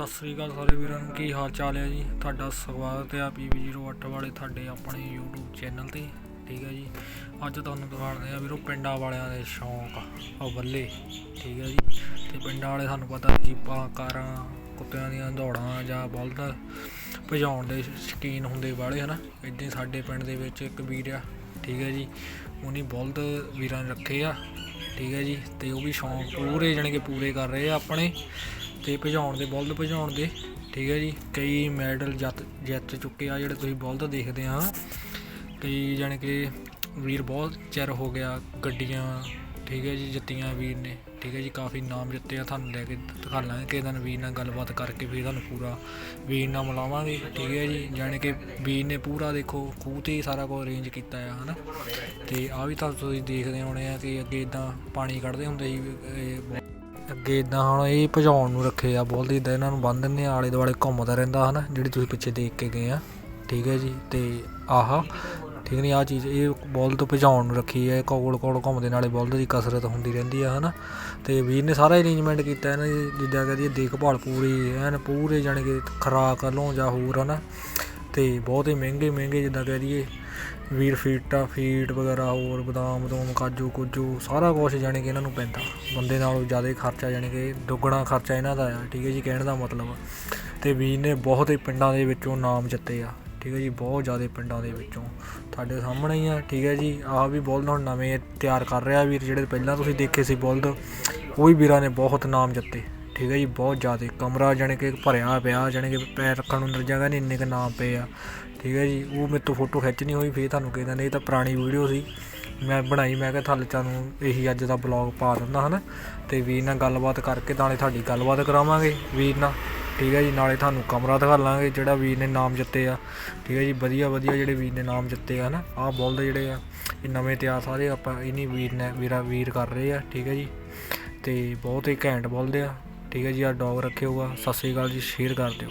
ਸਤਿ ਸ੍ਰੀ ਅਕਾਲ ਸਾਰੇ ਵੀਰਾਂ ਨੂੰ, ਕੀ ਹਾਲ ਚਾਲ ਹੈ ਜੀ? ਤੁਹਾਡਾ ਸਵਾਗਤ ਹੈ PV08 ਵਾਲੇ ਤੁਹਾਡੇ ਆਪਣੇ YouTube ਚੈਨਲ ਤੇ, ਠੀਕ ਹੈ ਜੀ? ਅੱਜ ਤੁਹਾਨੂੰ ਦਿਖਾਉਂਦੇ ਆ ਵੀਰੋ ਪਿੰਡਾਂ ਵਾਲਿਆਂ ਦੇ ਸ਼ੌਂਕ ਉਹ ਬੱਲੇ ਠੀਕ ਹੈ ਜੀ? ਤੇ ਪਿੰਡਾਂ ਵਾਲੇ ਤੁਹਾਨੂੰ ਪਤਾ ਜੀਪਾਂ, ਕਾਰਾਂ, ਕੁੱਤਿਆਂ ਦੀਆਂ ਦੌੜਾਂ ਜਾਂ ਬਲਦ ਭਜਾਉਣ ਦੇ ਸ਼ੌਕੀਨ ਹੁੰਦੇ ਵਾਲੇ, ਹਨਾ? ਇੱਦਾਂ ਹੀ ਸਾਡੇ ਪਿੰਡ ਦੇ ਵਿੱਚ ਇੱਕ ਵੀਰ ਆ, ਠੀਕ ਹੈ ਜੀ? ਉਹਨੇ ਬਲਦ ਵੀਰਾਂ ਨੇ ਰੱਖੇ ਆ, ਠੀਕ ਹੈ ਜੀ? ਤੇ ਉਹ ਵੀ ਸ਼ੌਂਕ ਪੂਰੇ, ਜਾਣੀ ਕਿ ਪੂਰੇ ਕਰ ਰਹੇ ਆ ਆਪਣੇ। ਤੇ ਭਜਾਉਣ ਦੇ ਬਲਦ ਭਜਾਉਣ ਦੇ, ਠੀਕ ਹੈ ਜੀ। ਕਈ ਮੈਡਲ ਜਿੱਤ ਜਿੱਤ ਚੁੱਕੇ ਆ ਜਿਹੜੇ ਤੁਸੀਂ ਬਲਦ ਦੇਖਦੇ ਆ। ਕਈ ਜਾਣੀ ਕਿ ਵੀਰ ਬਹੁਤ ਚਿਰ ਹੋ ਗਿਆ ਗੱਡੀਆਂ, ਠੀਕ ਹੈ ਜੀ, ਜਿੱਤੀਆਂ ਵੀਰ ਨੇ। ਠੀਕ ਹੈ ਜੀ, ਕਾਫੀ ਨਾਮ ਜਿੱਤੇ ਆ, ਤੁਹਾਨੂੰ ਲੈ ਕੇ ਦਿਖਾ ਲਾਂਗੇ ਕਿਸੇ ਦਿਨ ਵੀਰ ਨਾਲ ਗੱਲਬਾਤ ਕਰਕੇ ਫਿਰ ਤੁਹਾਨੂੰ ਪੂਰਾ ਵੀਰ ਨਾਲ ਮਿਲਾਵਾਂਗੇ, ਠੀਕ ਹੈ ਜੀ। ਜਾਣੀ ਕਿ ਵੀਰ ਨੇ ਪੂਰਾ ਦੇਖੋ, ਖੂਹ ਤੇ ਹੀ ਸਾਰਾ ਕੁਝ ਅਰੇਂਜ ਕੀਤਾ ਆ, ਹਨਾ। ਤੇ ਆ ਵੀ ਤਾਂ ਤੁਸੀਂ ਦੇਖਦੇ ਹੋਣੇ ਆ ਕਿ ਅੱਗੇ ਇਦਾਂ ਪਾਣੀ ਕੱਢਦੇ ਹੁੰਦੇ ਸੀ ਅੱਗੇ ਇਦਾਂ ਹੁਣ ਇਹ ਭਜਾਉਣ ਨੂੰ ਰੱਖੇ ਆ ਬੋਲਦੇ ਇਦਾਂ ਇਹਨਾਂ ਨੂੰ ਬੰਨ ਦਿੰਦੇ ਆ ਆਲੇ ਦੁਆਲੇ ਘੁੰਮਦਾ ਰਹਿੰਦਾ ਹਨਾ, ਜਿਹੜੀ ਤੁਸੀਂ ਪਿੱਛੇ ਦੇਖ ਕੇ ਗਏ ਆ। ਠੀਕ ਹੈ ਜੀ, ਤੇ ਆਹਾ, ਠੀਕ ਨਹੀਂ ਆ ਚੀਜ਼ ਇਹ ਬੋਲ ਤੋਂ ਭਜਾਉਣ ਨੂੰ ਰੱਖੀ ਹੈ, ਕੋਲ ਕੋਲ ਘੁੰਮਦੇ ਨਾਲੇ ਬੋਲਦ ਦੀ ਕਸਰਤ ਹੁੰਦੀ ਰਹਿੰਦੀ ਆ ਹਨਾ। ਤੇ ਵੀਰ ਨੇ ਸਾਰਾ ਅਰੇਂਜਮੈਂਟ ਕੀਤਾ ਇਹਨਾਂ ਦੀ, ਜਿੱਦਾਂ ਕਹਦੀ ਦੇਖਭਾਲ ਪੂਰੀ, ਐਨ ਪੂਰੇ ਜਾਣੀ ਕਿ ਖਰਾਕ ਵੱਲੋਂ ਜਾਂ ਹੋਰ ਹਨਾ। ਤੇ ਬਹੁਤ ਹੀ ਮਹਿੰਗੇ ਮਹਿੰਗੇ ਜਿੱਦਾਂ ਕਹਿ ਦਈਏ ਵੀਰ ਫੀਟਾ, ਫੀਟ ਵਗੈਰਾ, ਹੋਰ ਬਦਾਮ, ਬਦੂਮ, ਕਾਜੂ, ਕੁਜੂ, ਸਾਰਾ ਕੁਝ ਜਾਣੀ ਕਿ ਇਹਨਾਂ ਨੂੰ ਪੈਂਦਾ। ਬੰਦੇ ਨਾਲੋਂ ਜ਼ਿਆਦਾ ਖਰਚਾ ਜਾਣੀ ਕਿ ਦੁੱਗਣਾ ਖਰਚਾ ਇਹਨਾਂ ਦਾ ਆ, ਠੀਕ ਹੈ ਜੀ, ਕਹਿਣ ਦਾ ਮਤਲਬ। ਤੇ ਵੀਰ ਨੇ ਬਹੁਤ ਹੀ ਪਿੰਡਾਂ ਦੇ ਵਿੱਚੋਂ ਨਾਮ ਜਿੱਤੇ ਆ, ਠੀਕ ਹੈ ਜੀ, ਬਹੁਤ ਜ਼ਿਆਦਾ ਪਿੰਡਾਂ ਦੇ ਵਿੱਚੋਂ। ਤੁਹਾਡੇ ਸਾਹਮਣੇ ਹੀ ਆ, ਠੀਕ ਹੈ ਜੀ, ਆਹ ਵੀ ਬੁਲਦ ਹੁਣ ਨਵੇਂ ਤਿਆਰ ਕਰ ਰਿਹਾ ਵੀਰ, ਜਿਹੜੇ ਪਹਿਲਾਂ ਤੁਸੀਂ ਦੇਖੇ ਸੀ ਬੁਲਦ, ਉਹ ਵੀ ਵੀਰਾਂ ਨੇ ਬਹੁਤ ਨਾਮ ਜਿੱਤੇ। ਠੀਕ ਹੈ ਜੀ, ਬਹੁਤ ਜ਼ਿਆਦਾ ਕਮਰਾ ਜਾਣੀ ਕਿ ਭਰਿਆ ਪਿਆ, ਜਾਣੀ ਕਿ ਪੈਰ ਰੱਖਣ ਨੂੰ ਅੰਦਰ ਜਗ੍ਹਾ ਨਹੀਂ, ਇੰਨੇ ਕ ਨਾਮ ਪਏ ਆ। ਠੀਕ ਹੈ ਜੀ, ਉਹ ਮੇਰੇ ਤੋਂ ਫੋਟੋ ਖਿੱਚਣੀ ਹੋਈ, ਫੇਰ ਤੁਹਾਨੂੰ ਕਹਿੰਦਾ ਨਹੀਂ ਇਹ ਤਾਂ ਪੁਰਾਣੀ ਵੀਡੀਓ ਸੀ। ਮੈਂ ਬਣਾਈ, ਮੈਂ ਕਿਹਾ ਥੱਲੇ ਤੁਹਾਨੂੰ ਇਹੀ ਅੱਜ ਦਾ ਬਲੌਗ ਪਾ ਦਿੰਦਾ, ਹਨਾ। ਤੇ ਵੀਰ ਨਾਲ ਗੱਲਬਾਤ ਕਰਕੇ ਨਾਲੇ ਤੁਹਾਡੀ ਗੱਲਬਾਤ ਕਰਾਵਾਂਗੇ, ਵੀਰ ਨਾਲ। ਠੀਕ ਹੈ ਜੀ, ਨਾਲੇ ਤੁਹਾਨੂੰ ਕਮਰਾ ਦਿਖਾ ਲਾਂਗੇ, ਜਿਹੜਾ ਵੀਰ ਨੇ ਨਾਮ ਜਿੱਤੇ ਆ। ਠੀਕ ਹੈ ਜੀ, ਵਧੀਆ ਵਧੀਆ ਜਿਹੜੇ ਵੀਰ ਨੇ ਨਾਮ ਜਿੱਤੇ ਆ ਨਾ ਆਹ ਬੋਲਦੇ ਜਿਹੜੇ ਆ, ਇਹ ਨਵੇਂ ਤਿਆਰ ਸਾਰੇ ਆਪਾਂ ਇਨੀ ਵੀਰ ਨੇ, ਵੀਰਾ ਵੀਰ ਕਰ ਰਹੇ ਆ, ਠੀਕ ਹੈ ਜੀ। ਤੇ ਬਹੁਤ ਹੀ ਘੈਂਟ ਬੋਲਦੇ ਆ। ਠੀਕ ਹੈ ਜੀ ਆ ਡੋਗ ਰੱਖੇ ਹੋਗਾ ਸਤਿ ਸ੍ਰੀ ਅਕਾਲ ਜੀ ਸ਼ੇਅਰ ਕਰ ਦਿਓ।